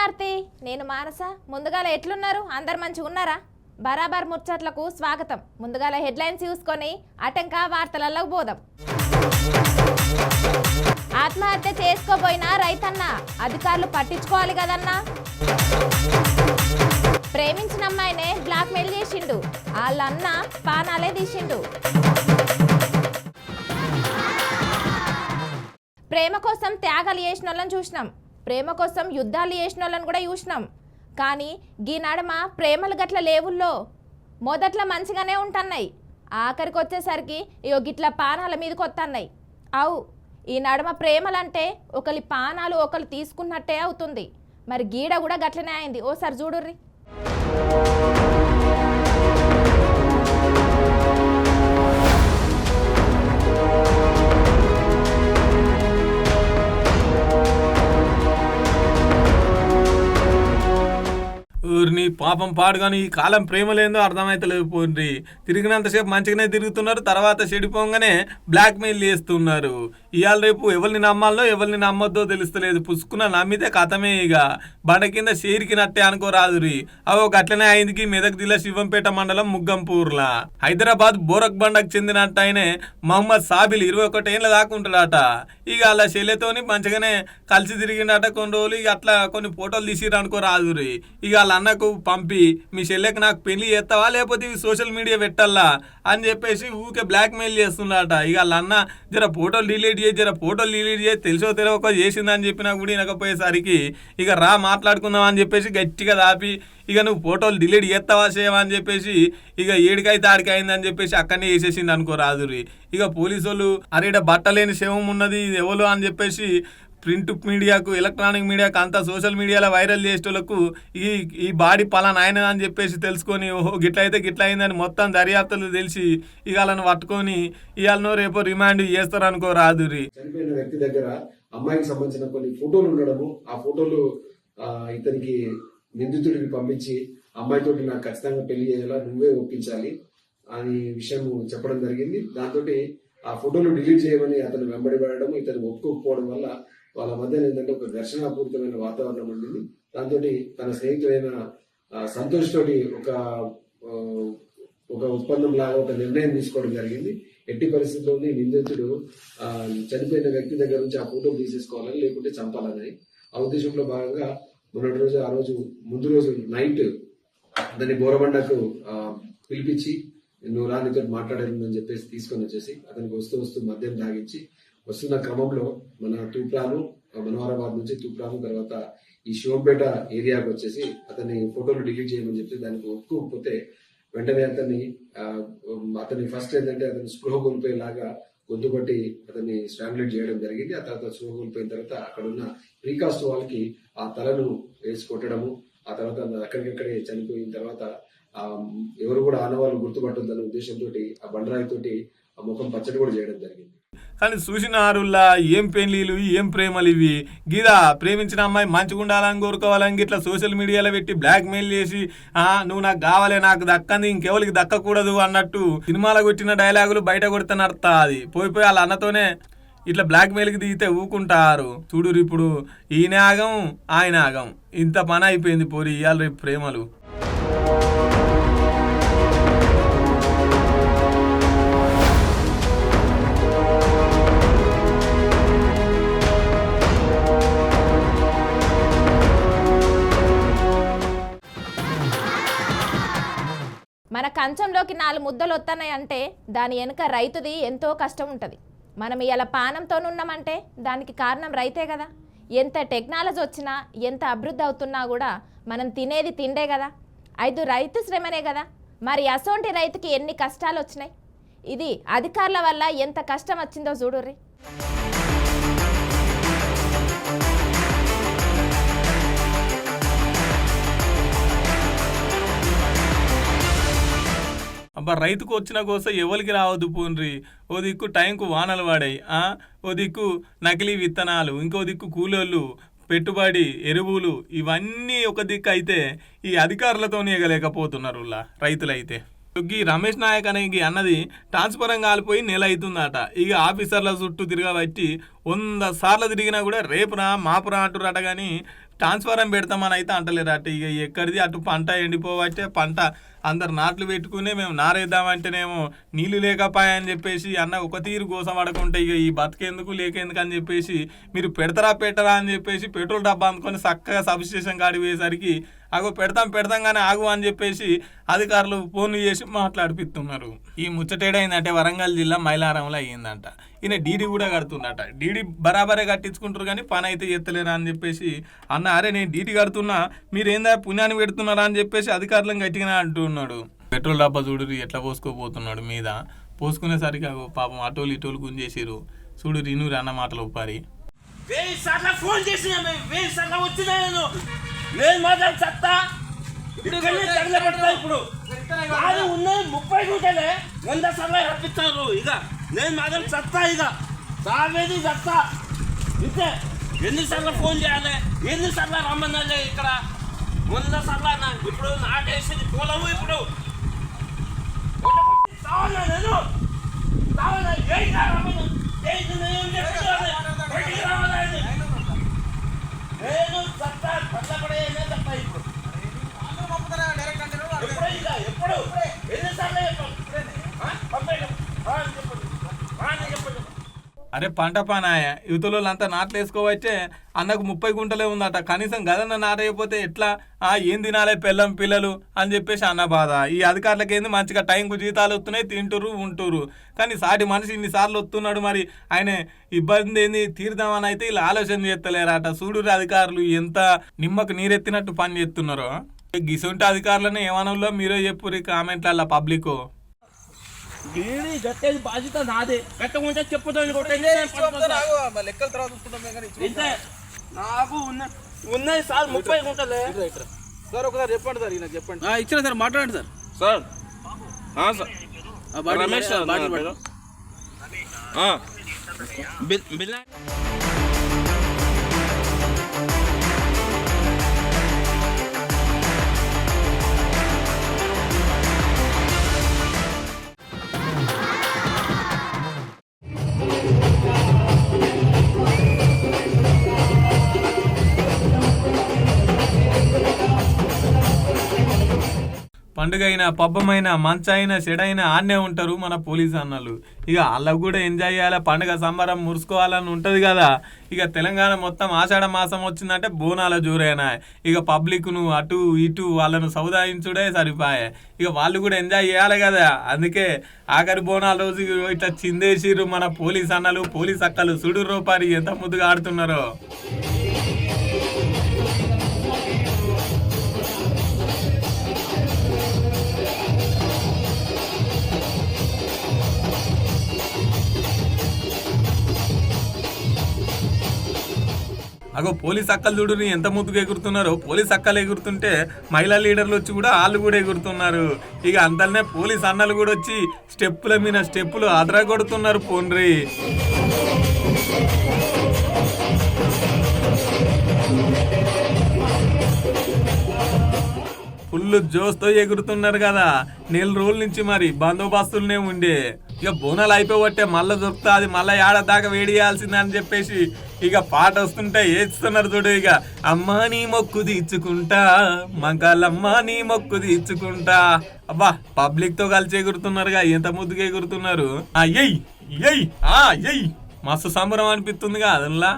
ఆర్తి నేను మానస. ముందుగాల ఎట్లున్నారు? అందరు మంచిగా ఉన్నారా? బరాబర్ ముచ్చట్లకు స్వాగతం. ముందుగాల హెడ్లైన్స్ చూసుకొని అటంక వార్తలలో పోదాం. ఆత్మహత్య చేసుకోబోయిన రైతన్న అధికారులు పట్టించుకోవాలి కదన్నా? ప్రేమించిన అమ్మాయినే బ్లాక్ మెయిల్ చేసిండు. వాళ్ళన్న పానాలే తీసిండు. ప్రేమ కోసం త్యాగాలు చేసిన వాళ్ళని చూసినాం. ప్రేమ కోసం యుద్ధాలు చేసిన వాళ్ళని కూడా చూసినాం. కానీ గీ నడమ ప్రేమలు గట్ల లేవుల్లో. మొదట్లో మంచిగానే ఉంటున్నాయి. ఆఖరికి వచ్చేసరికి ఇగో గిట్ల పానాల మీదకి వస్తున్నాయి అవు ఈ నడమ ప్రేమలంటే ఒకరి పానాలు ఒకరు తీసుకున్నట్టే అవుతుంది. మరి గీడ కూడా గట్లనే అయింది. ఓసారి చూడుర్రి. ఊరిని పాపం పాడుగాని ఈ కాలం ప్రేమలేందో అర్థమైతలేదు పోండి తిరిగినంతసేపు మంచిగానే తిరుగుతున్నారు తర్వాత చెడిపోగానే బ్లాక్మెయిల్ చేస్తున్నారు. ఇవాళ రేపు ఎవరిని నమ్మాలో ఎవరిని నమ్మొద్దో తెలుస్తలేదు. పుసుకున్న నమ్మితే కథమే ఇక బండ కింద చేరికినట్టే అనుకోరాదురి. ఒక అట్లనే అయిందికి మెదక్ జిల్లా శివంపేట మండలం ముగ్గంపూర్లా. హైదరాబాద్ బోరక్ బండకు చెందినట్టు ఆయనే మహమ్మద్ సాబిల్ ఇరవై ఒకటేళ్ళ దాకా ఉంటాడట. ఇక అలా చెల్లెతోని మంచిగానే కలిసి తిరిగిండట కొన్ని రోజులు. ఇక అట్లా కొన్ని ఫోటోలు తీసిరు అనుకో రాదురి ఇక అలా అన్నకు పంపి మీ చెల్లెకి నాకు పెళ్ళి చేస్తావా? లేకపోతే ఇవి సోషల్ మీడియా పెట్టాలా? అని చెప్పేసి ఊకే బ్లాక్మెయిల్ చేస్తున్నాడట ఇక వాళ్ళ అన్న జర ఫోటోలు డిలీట్ చేసి జర ఫోటోలు డిలీట్ చేసి తెలుసో తెలియక చేసిందని చెప్పినా కూడా వినకపోయేసరికి ఇక రా మాట్లాడుకుందాం అని చెప్పేసి గట్టిగా దాపి ఇక నువ్వు ఫోటోలు డిలీట్ చేస్తావా సేవా అని చెప్పేసి ఇక ఏడికైతే ఆడికి అయిందని చెప్పేసి అక్కడనే వేసేసింది అనుకో రాదురి ఇక పోలీసు వాళ్ళు అరే బట్టలేని శవం ఉన్నది ఇది ఎవరు అని చెప్పేసి ప్రింట్ మీడియాకు ఎలక్ట్రానిక్ మీడియాకు అంతా సోషల్ మీడియాలో వైరల్ చేసేటోళ్ళకు ఈ ఈ బాడీ పలానా ఆయన అని చెప్పేసి తెలుసుకొని ఓహో గిట్ల అయితే గిట్ల అయిందని మొత్తం దర్యాప్తులు తెలిసి ఇవాళను పట్టుకొని ఇవాళనో రేపో రిమాండ్ చేస్తారనుకో రాదు రాదురి. చనిపోయిన వ్యక్తి దగ్గర అమ్మాయికి సంబంధించిన కొన్ని ఫోటోలు ఉండడము ఆ ఫోటోలు ఇతనికి నిందితుడికి పంపించి అమ్మాయితో నాకు ఖచ్చితంగా పెళ్ళి చేయాలా నువ్వే ఒప్పించాలి అని విషయం చెప్పడం జరిగింది. దాంతో ఆ ఫోటోలు డిలీట్ చేయమని అతను వెంబడి పడడం ఇతను ఒప్పుకోకపోవడం వల్ల వాళ్ళ మధ్య ఏంటంటే ఒక ఘర్షణాపూరితమైన వాతావరణం ఉండింది. దాంతో తన స్నేహితుడైన సంతోష్ తోటి ఒక ఒక ఒప్పందం లాగా ఒక నిర్ణయం తీసుకోవడం జరిగింది. ఎట్టి పరిస్థితుల్లోని నిందితుడు చనిపోయిన వ్యక్తి దగ్గర నుంచి ఆ ఫోటో తీసేసుకోవాలని లేకుంటే చంపాలని. ఆ ఉద్దేశంలో భాగంగా మొన్నటి రోజు ఆ రోజు ముందు రోజు నైట్ దాన్ని బోరబండకు పిలిపించి నువ్వు రానితో మాట్లాడాలని చెప్పేసి తీసుకొని వచ్చేసి అతనికి వస్తూ వస్తూ మద్యం తాగించి వస్తున్న క్రమంలో మన తూప్రాను మనోహరాబాద్ నుంచి తూప్రాను తర్వాత ఈ శివంపేట ఏరియాకి వచ్చేసి అతన్ని ఫోటోలు డిలీట్ చేయమని చెప్పి దానికి ఒప్పుకోకపోతే వెంటనే అతన్ని అతని అతన్ని ఫస్ట్ ఏంటంటే అతని స్పృహ కోల్పోయేలాగా గొంతు పట్టి అతన్ని స్ట్రాంగులేట్ చేయడం జరిగింది. ఆ తర్వాత స్పృహ కోల్పోయిన తర్వాత అక్కడ ఉన్న ప్రీకాస్ట్ వాళ్ళకి ఆ తలను వేసి కొట్టడము ఆ తర్వాత అక్కడికక్కడే చనిపోయిన తర్వాత ఆ ఎవరు కూడా ఆనవాళ్ళు గుర్తుపట్టొద్దన్న ఉద్దేశంతో ఆ బండరాయితోటి ఆ ముఖం పచ్చడి కూడా చేయడం జరిగింది. కానీ చూసిన ఆరుల్లా ఏం పెళ్ళిలు ఏం ప్రేమలు ఇవి? గీదా ప్రేమించిన అమ్మాయి మంచిగా ఉండాలని కోరుకోవాలని ఇట్లా సోషల్ మీడియాలో పెట్టి బ్లాక్మెయిల్ చేసి ఆ నువ్వు నాకు కావాలి నాకు దక్కంది ఇంకెవరికి దక్కకూడదు అన్నట్టు సినిమాలో కొట్టిన డైలాగులు బయట కొడితే అది. పోయి పోయి వాళ్ళ అన్నతోనే ఇట్లా బ్లాక్మెయిల్కి దిగితే ఊకుంటారు. చూడు ఇప్పుడు ఈయన ఆగం ఆయన ఆగం. ఇంత పని అయిపోయింది పోరి ఇవాళ రేపు ప్రేమలు. మన కంచంలోకి నాలుగు ముద్దలు వస్తున్నాయంటే దాని వెనుక రైతుది ఎంతో కష్టం ఉంటుంది మనం ఇలా పానంతోనున్నామంటే దానికి కారణం రైతే కదా. ఎంత టెక్నాలజీ వచ్చినా ఎంత అభివృద్ధి అవుతున్నా కూడా మనం తినేది తిండే కదా. ఐదు రైతు శ్రమనే కదా. మరి అసోంటి రైతుకి ఎన్ని కష్టాలు వచ్చినాయి ఇది అధికారుల వల్ల ఎంత కష్టం వచ్చిందో చూడుర్రీ. అబ్బా రైతుకు వచ్చిన కోసం ఎవరికి రావద్దు పోన్రి? ఓ దిక్కు టైంకు వానలు పడాయి ఓ దిక్కు నకిలీ విత్తనాలు ఇంకో దిక్కు కూలోళ్ళు పెట్టుబడి ఎరువులు ఇవన్నీ ఒక దిక్కు అయితే ఈ అధికారులతోనే ఎగలేకపోతున్నారు రైతులైతే. ఈ రమేష్ నాయక్ అనేది అన్నది ట్రాన్స్ఫరం కాలిపోయి నెల అవుతుందట ఇక ఆఫీసర్ల చుట్టూ తిరగబట్టి వంద సార్లు తిరిగినా కూడా రేపురా మాపురా అంటురట కానీ ట్రాన్స్ఫారం పెడతామని అయితే అంటలేరు అటు ఇక ఎక్కడిది అటు పంట ఎండిపోవట్టే పంట అందరు నాట్లు పెట్టుకుని మేము నారేద్దామంటేనేమో నీళ్ళు లేకపోయాయని చెప్పేసి అన్న ఒక తీరు కోసం పడకుంటే ఇక ఈ బతికేందుకు లేకేందుకు అని చెప్పేసి మీరు పెడతారా పెట్టరా అని చెప్పేసి పెట్రోల్ డబ్బా అందుకొని చక్కగా సబ్స్టేషన్ కాడిపోయేసరికి పోయేసరికి అగో పెడతాం పెడతాం కానీ ఆగు అని చెప్పేసి అధికారులు ఫోన్లు చేసి మాట్లాడిపిస్తున్నారు. ఈ ముచ్చటేడైందంటే వరంగల్ జిల్లా మైలారంలో అయ్యిందంట. ఈయన డీడీ కూడా కడుతుండట డీడీ బరాబరే కట్టించుకుంటారు కానీ పని అయితే ఎత్తలేరా అని చెప్పేసి అన్న అరే నేను డీడీ కడుతున్నా మీరేందా పుణ్యాన్ని పెడుతున్నారా అని చెప్పేసి అధికారులను గట్టిగా అంటున్నాడు. పెట్రోల్ డబ్బా చూడు ఎట్లా పోసుకోపోతున్నాడు మీద. పోసుకునేసరికి అగో పాపం అటోలు ఇటోలు గుంజేసిరు చూడు రినూరు అన్న మాటలు ఒప్పారి. వెయ్యి సార్లు ఫోన్ చేసిన వెయ్యి సార్లు వచ్చినా నేను. నేను మాత్రం చెత్తా ఇక్కడనే తగలబెడతా ఇప్పుడు. కాదు ఉన్నది ముప్పై గుంటలే వంద సార్లు రప్పిస్తారు ఇక. నేను మాత్రం చెత్తా ఇక. సావేది చెత్తా ఇంతే. ఎన్నిసార్లు ఫోన్ చేయాలి? ఎన్నిసార్లు రమ్మన్నాలి ఇక్కడ? వంద సార్లు అన్న. ఇప్పుడు నాటేసింది పొలము ఇప్పుడు. నేను. ఏం ఏంటి నేను చెప్తున్నాను బయటికి రావాలని నేను చెప్తా పట్టబడేనే తప్ప ఇప్పుడు ఎప్పుడు ఇక ఎప్పుడు? ఎన్నిసార్లు చెప్పాను ఆ? పంపేయడం. ఆ, అని చెప్పండి ఆ, అని చెప్పండి అరే పంట పానాయ యువతలంతా నాట్లు వేసుకోవచ్చే అన్నకు ముప్పై గుంటలే ఉందట కనీసం గదన్న నాటైపోతే ఎట్లా? ఆ ఏం తినాలే పిల్లం పిల్లలు అని చెప్పేసి అన్న బాధ. ఈ అధికారులకి ఏంది? మంచిగా టైంకు జీతాలు వస్తున్నాయి తింటురు ఉంటురు కానీ సాటి మనిషి ఇన్నిసార్లు వస్తున్నాడు మరి ఆయన ఇబ్బంది ఏంది? తీరుదామని అయితే ఇలా ఆలోచన చేస్తలేరట. చూడురు అధికారులు ఎంత నిమ్మకు నీరెత్తినట్టు పని చేస్తున్నారో. గిసుంటి అధికారులను ఏమనలో మీరే చెప్పురు కామెంట్ల పబ్లిక్. బీడీ గట్టేది బాధ్యత నాదే. కట్టకుంటే చెప్పుతాను కొట్టండి. లెక్కల తర్వాత చూసుకుంటాం నాకు ఉన్న ఉన్నాయి సార్ ముప్పై గుంటలే. సార్ ఒకసారి చెప్పండి సార్ ఈయన చెప్పండి. ఇచ్చిన సార్ మాట్లాడండి సార్. సార్. ఆ, సార్. రమేష్. బిల్- బిల్- పండుగ అయినా పబ్బమైన మంచైనా చెడైనా ఆన్నే ఉంటారు మన పోలీస్ అన్నలు. ఇక వాళ్ళకు కూడా ఎంజాయ్ చేయాలి? పండుగ సంబరం మురుసుకోవాలని ఉంటుంది కదా. ఇక తెలంగాణ మొత్తం ఆషాఢ మాసం వచ్చిందంటే బోనాల జోరేనా. ఇక పబ్లిక్ను అటు ఇటు వాళ్ళను సౌదాయించుడే సరిపాయే. ఇక వాళ్ళు కూడా ఎంజాయ్ చేయాలి కదా. అందుకే ఆఖరి బోనాల రోజు ఇట్లా చిందేసిరు మన పోలీస్ అన్నలు పోలీస్ అక్కలు. సుడు రూపారి ఎంత ముద్దుగా ఆడుతున్నారో. అగో పోలీస్ అక్కలు చూడుని ఎంత ముద్దుగా ఎగురుతున్నారో. పోలీస్ అక్కలు ఎగురుతుంటే మహిళా లీడర్లు వచ్చి కూడా వాళ్ళు కూడా ఎగురుతున్నారు. ఇక అందరినే పోలీస్ అన్నలు కూడా వచ్చి స్టెప్పుల మీద స్టెప్పులు అదరగొడుతున్నారు పోండ్రి ఫుల్ జోస్తో ఎగురుతున్నారు కదా. నెల రోజుల నుంచి మరి బందోబస్తులనే ఉండే. ఇక బోనాలు అయిపోవట్టే మళ్ళా దొరుకుతుంది మళ్ళీ ఏడ దాకా వేడి చేయాల్సిందని చెప్పేసి ఇక పాట వస్తుంటే ఏస్తున్నారు చూడు ఇక అమ్మా నీ మొక్కు తీర్చుకుంటా మంకాలమ్మ నీ మొక్కు తీర్చుకుంటా. అబ్బా పబ్లిక్తో కలిసి ఎగురుతున్నారుగా ఎంత ముద్దుగా ఎగురుతున్నారు. ఆ ఎయ్ ఎయ్ ఆ ఎయ్ మస్తు సంబరం అనిపిస్తుందిగా అదనలా.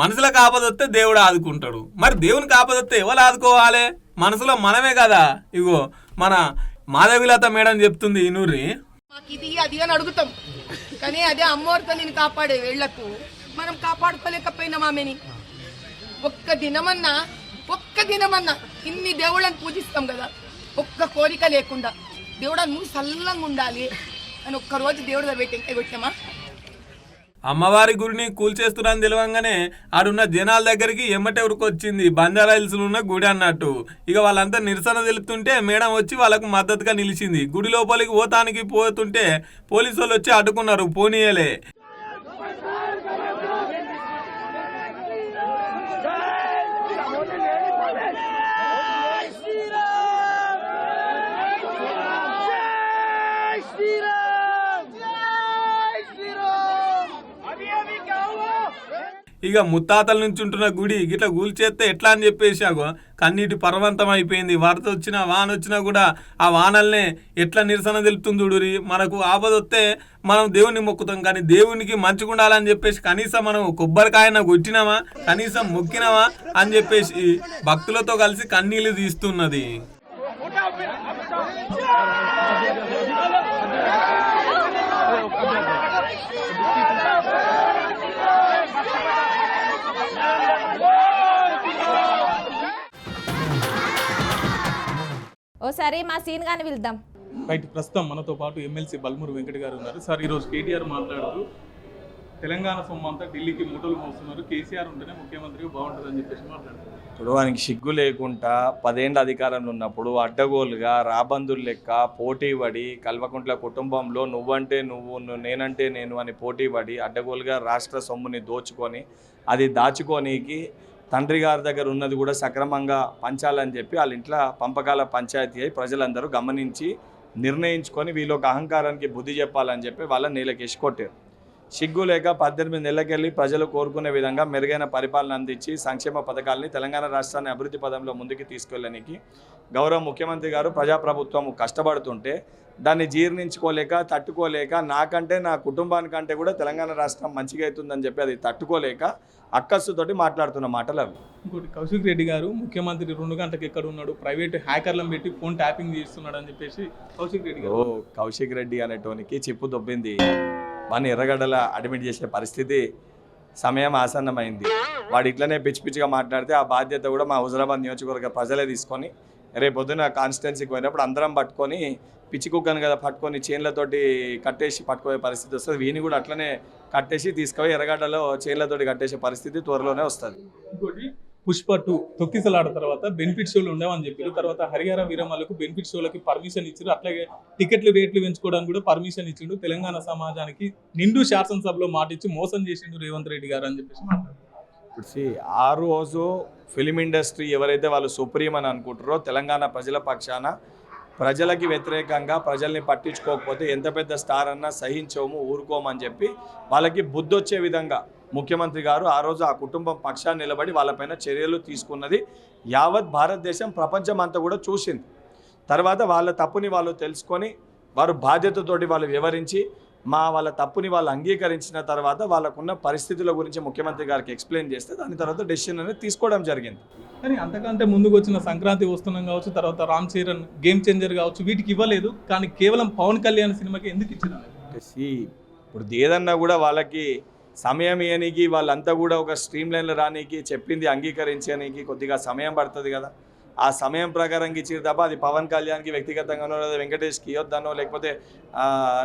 మనసులో ఆపదొస్తే దేవుడు ఆదుకుంటాడు. మరి దేవునికి ఆపదొస్తే ఎవరు ఆదుకోవాలి? మనసులో మనమే కదా. ఇగో మన మాధవిలత మేడం చెప్తుంది ఇనూరి ఇది అది అని అడుగుతాం. కానీ అదే అమ్మవారితో నేను కాపాడే వేళ్ళకు మనం కాపాడుకోలేకపోయినాం ఆమెని. ఒక్క దినమన్నా ఒక్క దినమన్నా ఇన్ని దేవుళ్ళని పూజిస్తాం కదా. ఒక్క కోరిక లేకుండా. దేవుడా నువ్వు సల్లంగా ఉండాలి అని ఒక్క రోజు దేవుడి దగ్గర పెట్టి పెట్టామా అమ్మవారి గుడిని కూల్చేస్తున్నారని తెలియంగానే ఆడున్న జనాల దగ్గరికి ఎమ్మటే ఉరికొచ్చింది. బంజారా ఉన్న గుడి అన్నట్టు. ఇక వాళ్ళంతా నిరసన తెలుపుతుంటే మేడం వచ్చి వాళ్ళకు మద్దతుగా నిలిచింది. గుడి లోపలికి పోతానికి పోతుంటే పోలీసు వాళ్ళు వచ్చి అడ్డుకున్నారు. పోనీయలే. ఇక ముత్తాతల నుంచి ఉంటున్న గుడి గిట్లా కూల్చేస్తే ఎట్లా అని చెప్పేసి అగో కన్నీటి పర్వంతం అయిపోయింది. వరద వచ్చినా వాన వచ్చినా కూడా ఆ వానల్నే ఎట్లా నిరసన తెలుపుతుంది చూడురి మనకు ఆపద వస్తే మనం దేవుని మొక్కుతాం. కానీ దేవునికి మంచిగా ఉండాలని చెప్పేసి కనీసం మనం కొబ్బరికాయన కొట్టినామా? కనీసం మొక్కినామా? అని చెప్పేసి భక్తులతో కలిసి కన్నీళ్ళు తీస్తున్నది. ఓసారి మా సీన్ గాని పిలుద్దాం రైట్ ప్రస్తుతం మనతో పాటు ఎమ్మెల్సీ బల్మూరు వెంకట గారు ఉన్నారు. సార్ ఈరోజు కేటీఆర్ మాట్లాడుతూ తెలంగాణ సొమ్ము అంతా ఢిల్లీకి మూటలు మోస్తున్నారు. కేసీఆర్ ఉంటేనే ముఖ్యమంత్రిగా బాగుంటుందని చెప్పేసి మాట్లాడుతున్నారు ఇప్పుడు వానికి సిగ్గు లేకుండా పదేండ్ల అధికారంలో ఉన్నప్పుడు అడ్డగోలుగా రాబందులు లెక్క పోటీ పడి కల్వకుంట్ల కుటుంబంలో నువ్వంటే నువ్వు నేనంటే నేను అని పోటీ పడి అడ్డగోలుగా రాష్ట్ర సొమ్ముని దోచుకొని అది దాచుకోనీకి తండ్రి గారి దగ్గర ఉన్నది కూడా సక్రమంగా పంచాలని చెప్పి వాళ్ళ ఇంట్లో పంపకాల పంచాయతీ అయి ప్రజలందరూ గమనించి నిర్ణయించుకొని వీళ్ళొక అహంకారానికి బుద్ధి చెప్పాలని చెప్పి వాళ్ళ నీళ్ళకేసి కొట్టారు సిగ్గు లేక పద్దెనిమిది నెలలకెళ్ళి ప్రజలు కోరుకునే విధంగా మెరుగైన పరిపాలన అందించి సంక్షేమ పథకాలని తెలంగాణ రాష్ట్రాన్ని అభివృద్ధి పదంలో ముందుకు తీసుకెళ్ళడానికి గౌరవ ముఖ్యమంత్రి గారు ప్రజాప్రభుత్వం కష్టపడుతుంటే దాన్ని జీర్ణించుకోలేక తట్టుకోలేక నాకంటే నా కుటుంబానికంటే కూడా తెలంగాణ రాష్ట్రం మంచిగా అవుతుందని చెప్పి అది తట్టుకోలేక అక్కస్సుతోటి మాట్లాడుతున్న మాటలు అవి. ఇంకోటి కౌశిక్ రెడ్డి గారు ముఖ్యమంత్రి రెండు గంటలకు ఎక్కడ ఉన్నాడు ప్రైవేట్ హ్యాకర్లను పెట్టి ఫోన్ ట్యాపింగ్ చేస్తున్నాడు అని చెప్పేసి కౌశిక్ రెడ్డి ఓ కౌశిక్ రెడ్డి అనేటోనికి చిప్పు దొబ్బింది. వాడిని ఎర్రగడ్డల అడ్మిట్ చేసే పరిస్థితి సమయం ఆసన్నమైంది. వాడు ఇట్లనే పిచ్చి పిచ్చిగా మాట్లాడితే ఆ బాధ్యత కూడా మా హుజరాబాద్ నియోజకవర్గ ప్రజలే తీసుకొని రేపు పొద్దున కాన్స్టిట్యున్సీకి పోయినప్పుడు అందరం పట్టుకొని పిచ్చి కుక్కను కదా పట్టుకొని చైన్లతోటి కట్టేసి పట్టుకోయే పరిస్థితి వస్తుంది. వీని కూడా అట్లనే కట్టేసి తీసుకుపోయి ఎర్రగడ్డలో చైన్లతోటి కట్టేసే పరిస్థితి త్వరలోనే వస్తుంది. పుష్ప టూ తొక్కిసలాడ తర్వాత బెనిఫిట్ షోలు ఉండవని చెప్పారు తర్వాత హరిహర వీరమ్మలకు బెనిఫిట్ షోలకి పర్మిషన్ ఇచ్చారు అట్లాగే టికెట్లు రేట్లు పెంచుకోవడానికి కూడా పర్మిషన్ ఇచ్చిండు తెలంగాణ సమాజానికి నిండు శాసనసభలో మాట ఇచ్చి మోసం చేసిండు రేవంత్ రెడ్డి గారు అని చెప్పేసి మాట్లాడారు ఆ రోజు ఫిలిం ఇండస్ట్రీ ఎవరైతే వాళ్ళు సుప్రీం అని అనుకుంటారో తెలంగాణ ప్రజల పక్షాన ప్రజలకి వ్యతిరేకంగా ప్రజల్ని పట్టించుకోకపోతే ఎంత పెద్ద స్టార్ అన్నా సహించోము ఊరుకోమని చెప్పి వాళ్ళకి బుద్ధి వచ్చే విధంగా ముఖ్యమంత్రి గారు ఆ రోజు ఆ కుటుంబం పక్షాన్ని నిలబడి వాళ్ళపైన చర్యలు తీసుకున్నది. యావత్ భారతదేశం ప్రపంచం అంతా కూడా చూసింది. తర్వాత వాళ్ళ తప్పుని వాళ్ళు తెలుసుకొని వారు బాధ్యతతోటి వాళ్ళు వివరించి మా వాళ్ళ తప్పుని వాళ్ళు అంగీకరించిన తర్వాత వాళ్ళకున్న పరిస్థితుల గురించి ముఖ్యమంత్రి గారికి ఎక్స్ప్లెయిన్ చేస్తే దాని తర్వాత డెసిషన్ అనేది తీసుకోవడం జరిగింది. కానీ అంతకంటే ముందుకు వచ్చిన సంక్రాంతి వస్తున్నాం కావచ్చు తర్వాత రామ్ చరణ్ గేమ్ చేంజర్ కావచ్చు వీటికి ఇవ్వలేదు. కానీ కేవలం పవన్ కళ్యాణ్ సినిమాకి ఎందుకు See, ఇప్పుడు ఏదన్నా కూడా వాళ్ళకి సమయం ఇవ్వనీకి వాళ్ళంతా కూడా ఒక స్ట్రీమ్ లైన్లో రానీకి చెప్పింది అంగీకరించడానికి కొద్దిగా సమయం పడుతుంది కదా. ఆ సమయం ప్రకారం ఇచ్చారు తప్ప అది పవన్ కళ్యాణ్కి వ్యక్తిగతంగానో లేదా వెంకటేష్కి ఇవ్వద్దనో లేకపోతే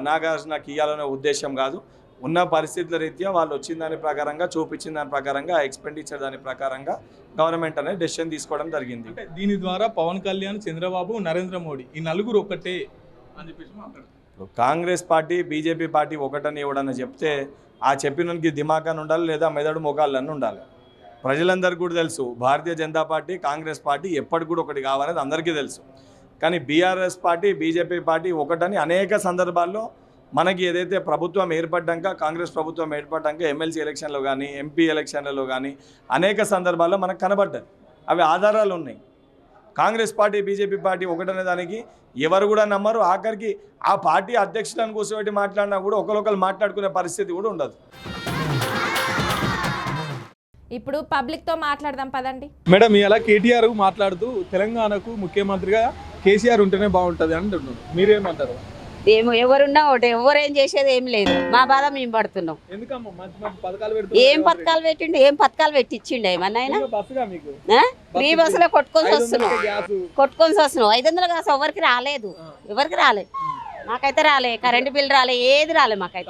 నాగార్జునకి ఇవ్వాలనే ఉద్దేశం కాదు. ఉన్న పరిస్థితుల రీత్యా వాళ్ళు వచ్చిన దాని ప్రకారంగా చూపించిన దాని ప్రకారంగా ఎక్స్పెండిచర్ దాని ప్రకారంగా గవర్నమెంట్ అనేది డెసిషన్ తీసుకోవడం జరిగింది. అంటే దీని ద్వారా పవన్ కళ్యాణ్ చంద్రబాబు నరేంద్ర మోడీ ఈ నలుగురు ఒక్కటే అని చెప్పేసి మాట్లాడుతున్నారు. కాంగ్రెస్ పార్టీ బీజేపీ పార్టీ ఒకటని ఎవడన్నా చెప్తే ఆ చెప్పినకి దిమాకాన్ని ఉండాలి లేదా మెదడు మొగాళ్ళని ఉండాలి. ప్రజలందరికీ కూడా తెలుసు. భారతీయ జనతా పార్టీ కాంగ్రెస్ పార్టీ ఎప్పటికి కూడా ఒకటి కావాలనేది అందరికీ తెలుసు. కానీ బీఆర్ఎస్ పార్టీ బీజేపీ పార్టీ ఒకటని అనేక సందర్భాల్లో మనకి ఏదైతే ప్రభుత్వం ఏర్పడ్డాక కాంగ్రెస్ ప్రభుత్వం ఏర్పడ్డాక ఎమ్మెల్సీ ఎలక్షన్లో కానీ ఎంపీ ఎలక్షన్లలో కానీ అనేక సందర్భాల్లో మనకు కనబడ్డాయి. అవి ఆధారాలు ఉన్నాయి. కాంగ్రెస్ పార్టీ బీజేపీ పార్టీ ఒకటనే దానికి ఎవరు కూడా నమ్మరు. ఆఖరికి ఆ పార్టీ అధ్యక్షులను కూర్చోబెట్టి మాట్లాడినా కూడా ఒకరొకరు మాట్లాడుకునే పరిస్థితి కూడా ఉండదు. ఇప్పుడు పబ్లిక్తో మాట్లాడదాం పదండి. మేడం ఇలా కేటీఆర్ మాట్లాడుతూ తెలంగాణకు ముఖ్యమంత్రిగా కేసీఆర్ ఉంటేనే బాగుంటుంది అంటున్నాడు మీరేమంటారు? ఏమో ఎవరున్నా ఒకటి ఎవరేం చేసేది ఏం లేదు. మా బాధ మేము పడుతున్నాం. ఏం పథకాలు పెట్టిండు? ఏం పథకాలు పెట్టించిండు ఏమన్నా? ఫ్రీ బస్సులో కొట్టుకొని ఐదు వస్తున్నాం. కొట్టుకొని వస్తున్నాం. ఐదు వందలు కాసు ఎవరికి రాలేదు. ఎవరికి రాలేదు. మాకైతే రాలే కరెంటు బిల్ రాలే ఏది రాలే మాకైతే.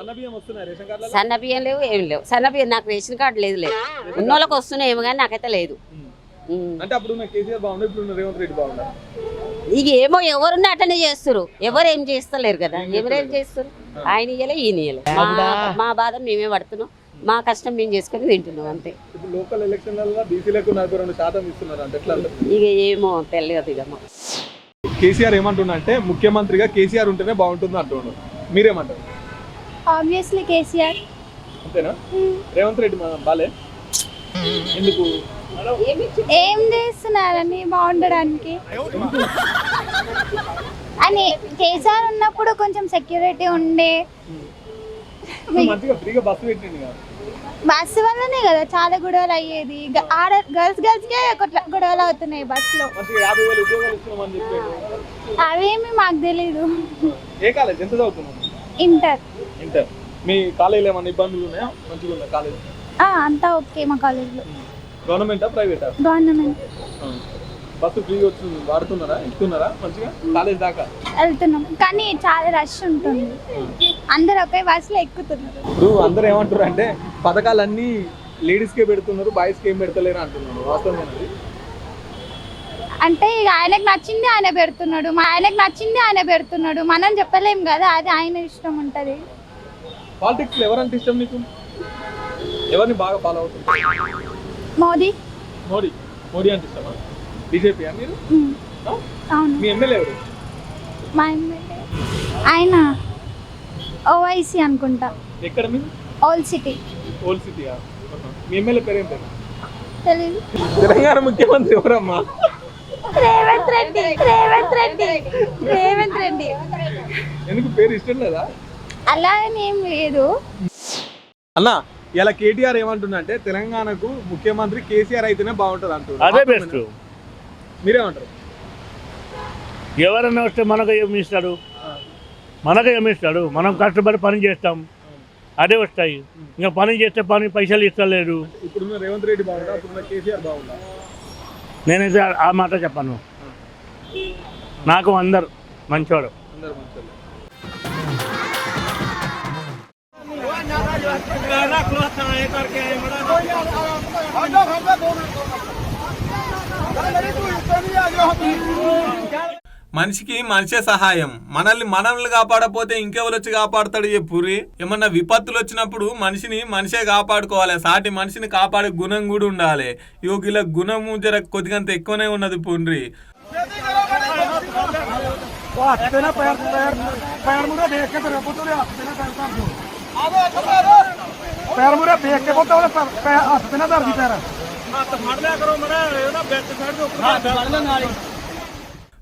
సన్న బియ్యం లేవు ఏం లేవు. సన్న బియ్యం నాకు రేషన్ కార్డు లేదు లేదు ఉన్నోళ్ళకి వస్తున్నాయి ఏమో కానీ నాకైతే లేదు. ఉమ్. అంటే అప్పుడు ఉన్న కేసీఆర్ బాగుండే ఇప్పుడు ఉన్న రేవంత్ రెడ్డి బాగుందా ఇక ఏమో ఎవరున్నా అటనే చేస్తారు. ఎవరు ఏం చేస్తలేరు కదా. ఎవరేం చేస్తారు? ఆయన ఇయ్యలే ఈయన ఇయ్యలే. మా మా బాధ మేమే పడుతున్నాం. మా కష్టం మేము చేసుకొని తింటున్నాం అంతే. లోకల్ ఎలక్షన్లలో బీసీలకు నలభై రెండు శాతం ఇస్తున్నారు అంటే ఎట్లా అంటారు? ఇక ఏమో తెలియదు ఇక కేసీఆర్ ఏమంటున్నా అంటే ముఖ్యమంత్రిగా కేసీఆర్ ఉంటేనే బాగుంటుంది అంటున్నాడు మీరేమంటారు? ఆబ్వియస్లీ కేసీఆర్. అంతేనా? రేవంత్ రెడ్డి మా బాలే? ఎందుకు? ఏం చేస్తున్నారని బాగుండడానికి. అని కేసీఆర్ ఉన్నప్పుడు కొంచెం సెక్యూరిటీ ఉండే. మంచిగా ఫ్రీగా బస్సు పెట్టింది కదా. బస్సు వల్లనే కదా చాలా గొడవలు అయ్యేది. ఆడ గర్ల్స్ గర్ల్స్కే కొట్ల- గొడవలు అవుతున్నాయి బస్సులో. అవేమి మాకు తెలీదు. ఏ కాలేజ్? ఎంత చదువుతున్నావు? ఇంటర్. ఇంటర్. మీ కాలేజీలో ఏమైనా ఇబ్బందులు ఉన్నాయా? మంచిగా ఉందా కాలేజ్? అంతా ఓకే మా కాలేజ్లో. గవర్నమెంటా ప్రైవేటా? గవర్నమెంట్. బస్సు ఫ్రీగా వచ్చింది వాడుతున్నారా? ఇస్తున్నారా మంచిగా? కాలేజ్ దాకా? వెళ్తున్నాం. కానీ చాలా రష్ ఉంటుంది. అందరు ఒకే బస్సులో ఎక్కుతున్నారు. ఇప్పుడు అందరూ ఏమంటారు అంటే పథకాలన్నీ లేడీస్కే పెడుతున్నారు బాయ్స్కి ఏం పెడతలేరు అంటున్నారు. వాస్తవమైనది అంటే ఇక ఆయనకు నచ్చింది ఆయన పెడుతున్నాడు. మా ఆయనకు నచ్చింది ఆయన పెడుతున్నాడు. మనం చెప్పలేం కదా అది ఆయన ఇష్టం ఉంటుంది. పాలిటిక్స్ ఎవరంటే ఇష్టం నీకు? ఎవరిని బాగా ఫాలో అవుతుంది? మోదీ. మోడీ. మోడీ అంటే ఇష్టమా? బీజేపీ మీరు? అవును. మీ ఎమ్మెల్యే ఎవరు? మా ఎమ్మెల్యే. ఆయన ఓవైసీ అనుకుంటా. ఎక్కడ మీరు ఓల్డ్ సిటీ. ఓల్డ్ సిటీయా? మీ ఎమ్మెల్యే పేరు ఏం పేరు? తెలీదు. తెలంగాణ ముఖ్యమంత్రి ఎవరమ్మా? రేవంత్ రెడ్డి రేవంత్ రెడ్డి రేవంత్ రెడ్డి. ఎందుకు పేరు ఇష్టం లేదా? అలా అని ఏం లేదు. అన్న ఇలా కేటీఆర్ ఏమంటున్నా అంటే తెలంగాణకు ముఖ్యమంత్రి కేసీఆర్ అయితేనే బాగుంటుంది అంటున్నారు అదే బెస్ట్. మీరేమంటారు? ఎవరన్నా వస్తే మనకు ఏమి ఇస్తాడు మనకు ఏమి ఇస్తాడు మనం కష్టపడి పని చేస్తాం. అదే వస్తాయి. ఇంకా పని చేస్తే పని పైసలు ఇస్తలేరు. ఇప్పుడున్న రేవంత్ రెడ్డి బాగుంటా అప్పుడున్న కేసీఆర్ బాగుందా? నేనైతే ఆ- ఆ మాట చెప్పాను. నాకు అందరు మంచివాడు అందరు మంచి మనిషికి మనిషే సహాయం మనల్ని మనల్ని కాపాడపోతే ఇంకెవరు వచ్చి కాపాడతాడు చెప్పురి ఏమన్నా విపత్తులు వచ్చినప్పుడు మనిషిని మనిషే కాపాడుకోవాలి సాటి మనిషిని కాపాడే గుణం కూడా ఉండాలి యోగిల గుణము జర కొద్దిగంత ఎక్కువనే ఉన్నది పుండ్రి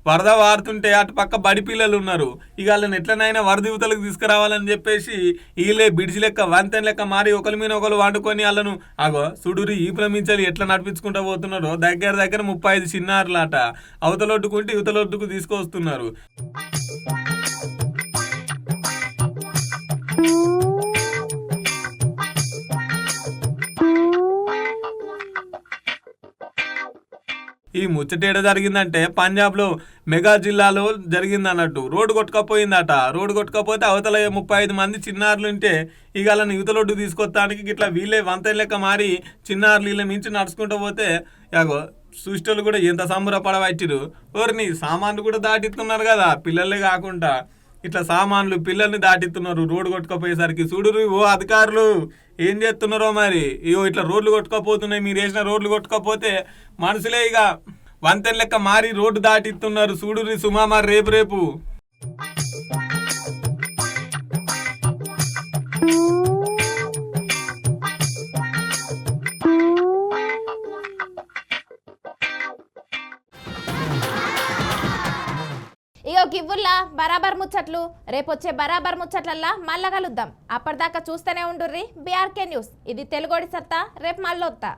వరద వారుతుంటే అటు పక్క బడి పిల్లలు ఉన్నారు. ఇక వాళ్ళని ఎట్లనైనా వరద యువతలకు తీసుకురావాలని చెప్పేసి వీళ్ళే బిడిచి లెక్క వంతెన లెక్క మారి ఒకరి మీద ఒకరు వండుకొని వాళ్ళను అగో సుడురి ఈ ప్రమించాలి ఎట్లా నడిపించుకుంటూ పోతున్నారో? దగ్గర దగ్గర ముప్పై ఐదు చిన్నారులాట అవతలొడ్డుకుంటే యువతలొడ్డుకు తీసుకొస్తున్నారు ఈ ముచ్చటేడ జరిగిందంటే పంజాబ్లో మెగా జిల్లాలో జరిగింది అన్నట్టు రోడ్డు కొట్టుకపోయిందట. రోడ్డు కొట్టుకపోతే అవతల ముప్పై ఐదు మంది చిన్నారులు ఉంటే ఇక వాళ్ళని యువతలొడ్డు తీసుకొస్తానికి ఇట్లా వీళ్ళే వంతెన లెక్క మారి చిన్నారులు వీళ్ళ మించి నడుచుకుంటూ పోతే యాగో సృష్టిలు కూడా ఎంత సంబరపడవచ్చిరు ఓరిని సామాన్లు కూడా దాటిస్తున్నారు కదా పిల్లలే కాకుండా. ఇట్లా సామాన్లు పిల్లల్ని దాటిస్తున్నారు రోడ్డు కొట్టుకపోయేసరికి. చూడురు ఓ అధికారులు. ఏం చేస్తున్నారో మరి? ఇగో ఇట్లా రోడ్లు కొట్టుకపోతున్నాయి మీరు వేసిన రోడ్లు కొట్టుకపోతే మనుషులే ఇక వంతెన లెక్క మారి రోడ్డు దాటిస్తున్నారు. చూడురి సుమా మరి రేపు రేపు. ఇవ్వుల్లా బరాబర్ ముచ్చట్లు? రేపొచ్చే బరాబర్ ముచ్చట్లల్లా మళ్ళా కలుద్దాం. అప్పటిదాకా చూస్తూనే ఉండుర్రి. BRK news. ఇది తెలుగోడి సత్తా రేపు మళ్ళొత్తా.